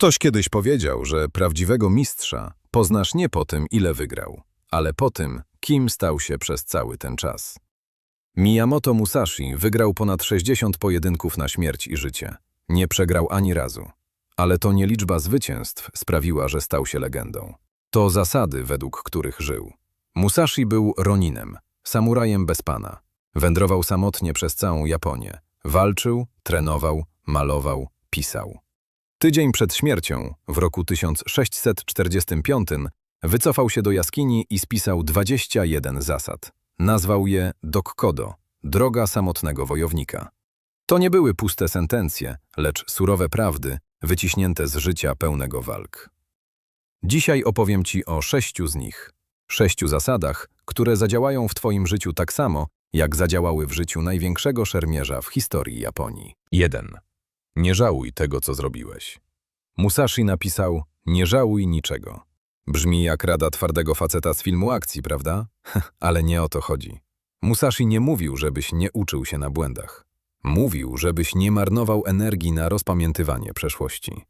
Ktoś kiedyś powiedział, że prawdziwego mistrza poznasz nie po tym, ile wygrał, ale po tym, kim stał się przez cały ten czas. Miyamoto Musashi wygrał ponad 60 pojedynków na śmierć i życie. Nie przegrał ani razu. Ale to nie liczba zwycięstw sprawiła, że stał się legendą. To zasady, według których żył. Musashi był Roninem, samurajem bez pana. Wędrował samotnie przez całą Japonię. Walczył, trenował, malował, pisał. Tydzień przed śmiercią, w roku 1645, wycofał się do jaskini i spisał 21 zasad. Nazwał je Dokkodo, droga samotnego wojownika. To nie były puste sentencje, lecz surowe prawdy, wyciśnięte z życia pełnego walk. Dzisiaj opowiem Ci o sześciu z nich. Sześciu zasadach, które zadziałają w Twoim życiu tak samo, jak zadziałały w życiu największego szermierza w historii Japonii. 1. Nie żałuj tego, co zrobiłeś. Musashi napisał, nie żałuj niczego. Brzmi jak rada twardego faceta z filmu akcji, prawda? Ale nie o to chodzi. Musashi nie mówił, żebyś nie uczył się na błędach. Mówił, żebyś nie marnował energii na rozpamiętywanie przeszłości.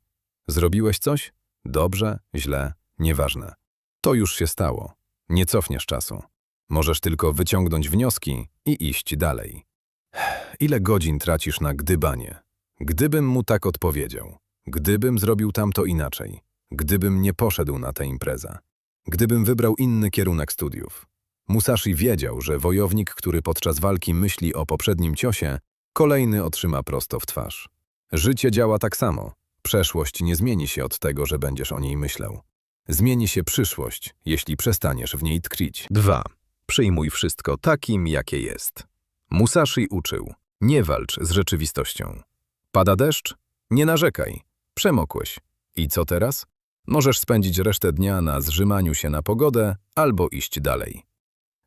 Zrobiłeś coś? Dobrze, źle, nieważne. To już się stało. Nie cofniesz czasu. Możesz tylko wyciągnąć wnioski i iść dalej. Ile godzin tracisz na gdybanie? Gdybym mu tak odpowiedział, gdybym zrobił tamto inaczej, gdybym nie poszedł na tę imprezę, gdybym wybrał inny kierunek studiów. Musashi wiedział, że wojownik, który podczas walki myśli o poprzednim ciosie, kolejny otrzyma prosto w twarz. Życie działa tak samo. Przeszłość nie zmieni się od tego, że będziesz o niej myślał. Zmieni się przyszłość, jeśli przestaniesz w niej tkwić. 2. Przyjmuj wszystko takim, jakie jest. Musashi uczył. Nie walcz z rzeczywistością. Pada deszcz? Nie narzekaj. Przemokłeś. I co teraz? Możesz spędzić resztę dnia na zrzymaniu się na pogodę albo iść dalej.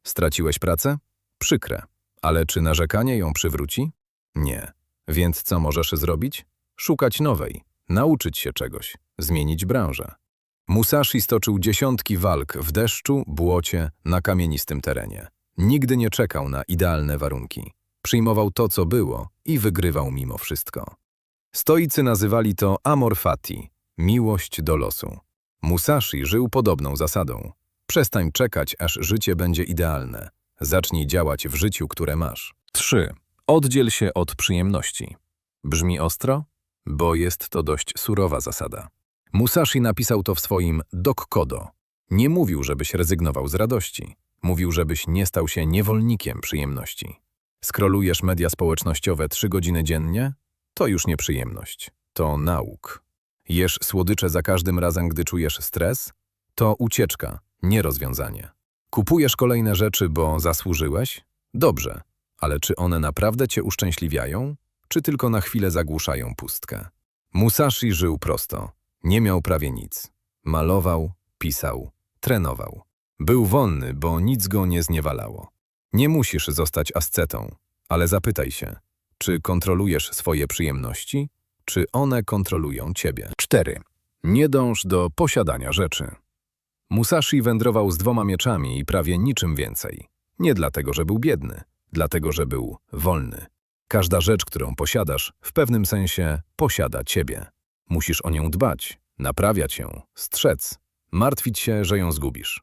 Straciłeś pracę? Przykre. Ale czy narzekanie ją przywróci? Nie. Więc co możesz zrobić? Szukać nowej, nauczyć się czegoś, zmienić branżę. Musashi stoczył dziesiątki walk w deszczu, błocie, na kamienistym terenie. Nigdy nie czekał na idealne warunki. Przyjmował to, co było i wygrywał mimo wszystko. Stoicy nazywali to amor fati, miłość do losu. Musashi żył podobną zasadą. Przestań czekać, aż życie będzie idealne. Zacznij działać w życiu, które masz. 3. Oddziel się od przyjemności. Brzmi ostro? Bo jest to dość surowa zasada. Musashi napisał to w swoim Dokkodo. Nie mówił, żebyś rezygnował z radości. Mówił, żebyś nie stał się niewolnikiem przyjemności. Skrolujesz media społecznościowe trzy godziny dziennie? To już nie przyjemność. To nauk. Jesz słodycze za każdym razem, gdy czujesz stres? To ucieczka, nie rozwiązanie. Kupujesz kolejne rzeczy, bo zasłużyłeś? Dobrze, ale czy one naprawdę cię uszczęśliwiają? Czy tylko na chwilę zagłuszają pustkę? Musashi żył prosto. Nie miał prawie nic. Malował, pisał, trenował. Był wolny, bo nic go nie zniewalało. Nie musisz zostać ascetą, ale zapytaj się, czy kontrolujesz swoje przyjemności, czy one kontrolują ciebie. 4. Nie dąż do posiadania rzeczy. Musashi wędrował z dwoma mieczami i prawie niczym więcej. Nie dlatego, że był biedny, dlatego, że był wolny. Każda rzecz, którą posiadasz, w pewnym sensie posiada ciebie. Musisz o nią dbać, naprawiać ją, strzec, martwić się, że ją zgubisz.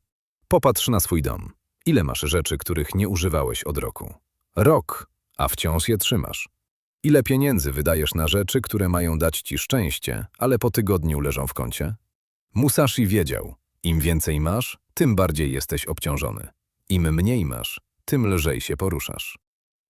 Popatrz na swój dom. Ile masz rzeczy, których nie używałeś od roku? Rok, a wciąż je trzymasz. Ile pieniędzy wydajesz na rzeczy, które mają dać ci szczęście, ale po tygodniu leżą w kącie? Musashi wiedział, im więcej masz, tym bardziej jesteś obciążony. Im mniej masz, tym lżej się poruszasz.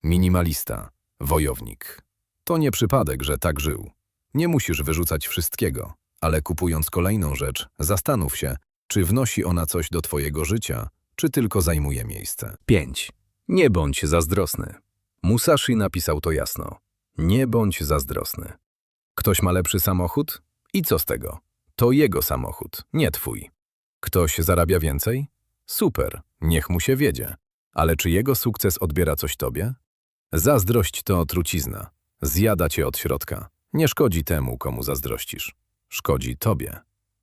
Minimalista, wojownik. To nie przypadek, że tak żył. Nie musisz wyrzucać wszystkiego, ale kupując kolejną rzecz, zastanów się, czy wnosi ona coś do twojego życia, czy tylko zajmuje miejsce. 5. Nie bądź zazdrosny. Musashi napisał to jasno. Nie bądź zazdrosny. Ktoś ma lepszy samochód? I co z tego? To jego samochód, nie twój. Ktoś zarabia więcej? Super, niech mu się wiedzie. Ale czy jego sukces odbiera coś tobie? Zazdrość to trucizna. Zjada cię od środka. Nie szkodzi temu, komu zazdrościsz. Szkodzi tobie.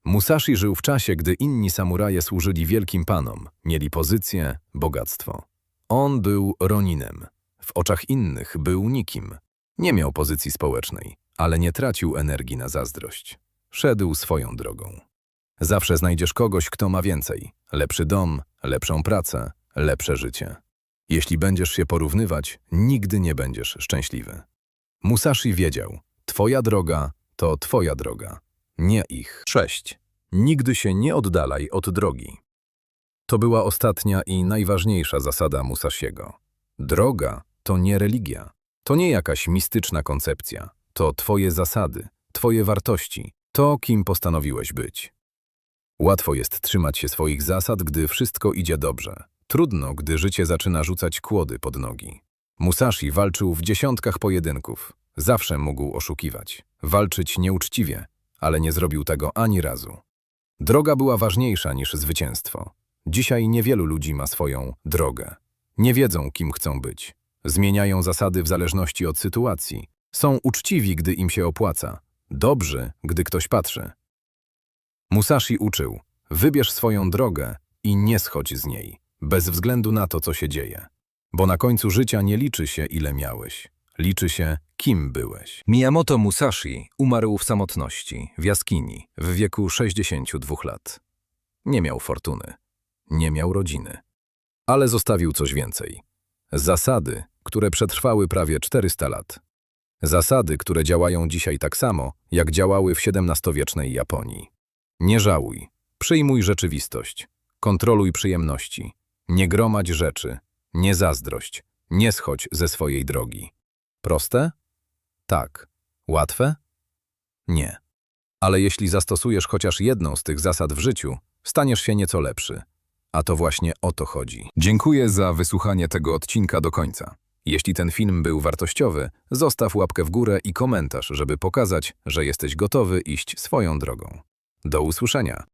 Musashi żył w czasie, gdy inni samuraje służyli wielkim panom, mieli pozycję, bogactwo. On był Roninem. W oczach innych był nikim. Nie miał pozycji społecznej, ale nie tracił energii na zazdrość. szedł swoją drogą. Zawsze znajdziesz kogoś, kto ma więcej. Lepszy dom, lepszą pracę, lepsze życie. Jeśli będziesz się porównywać, nigdy nie będziesz szczęśliwy. Musashi wiedział, twoja droga to twoja droga, nie ich. 6. Nigdy się nie oddalaj od drogi. To była ostatnia i najważniejsza zasada Musashiego. Droga to nie religia, to nie jakaś mistyczna koncepcja, to twoje zasady, twoje wartości, to kim postanowiłeś być. Łatwo jest trzymać się swoich zasad, gdy wszystko idzie dobrze. Trudno, gdy życie zaczyna rzucać kłody pod nogi. Musashi walczył w dziesiątkach pojedynków. Zawsze mógł oszukiwać, walczyć nieuczciwie, ale nie zrobił tego ani razu. Droga była ważniejsza niż zwycięstwo. Dzisiaj niewielu ludzi ma swoją drogę. Nie wiedzą, kim chcą być. Zmieniają zasady w zależności od sytuacji. Są uczciwi, gdy im się opłaca. Dobrzy, gdy ktoś patrzy. Musashi uczył, wybierz swoją drogę i nie schodź z niej, bez względu na to, co się dzieje. Bo na końcu życia nie liczy się, ile miałeś. Liczy się, kim byłeś. Miyamoto Musashi umarł w samotności, w jaskini, w wieku 62 lat. Nie miał fortuny, nie miał rodziny. Ale zostawił coś więcej. Zasady, które przetrwały prawie 400 lat. Zasady, które działają dzisiaj tak samo, jak działały w XVII-wiecznej Japonii. Nie żałuj, przyjmuj rzeczywistość, kontroluj przyjemności, nie gromadź rzeczy, nie zazdrość, nie schodź ze swojej drogi. Proste? Tak. Łatwe? Nie. Ale jeśli zastosujesz chociaż jedną z tych zasad w życiu, staniesz się nieco lepszy. A to właśnie o to chodzi. Dziękuję za wysłuchanie tego odcinka do końca. Jeśli ten film był wartościowy, zostaw łapkę w górę i komentarz, żeby pokazać, że jesteś gotowy iść swoją drogą. Do usłyszenia.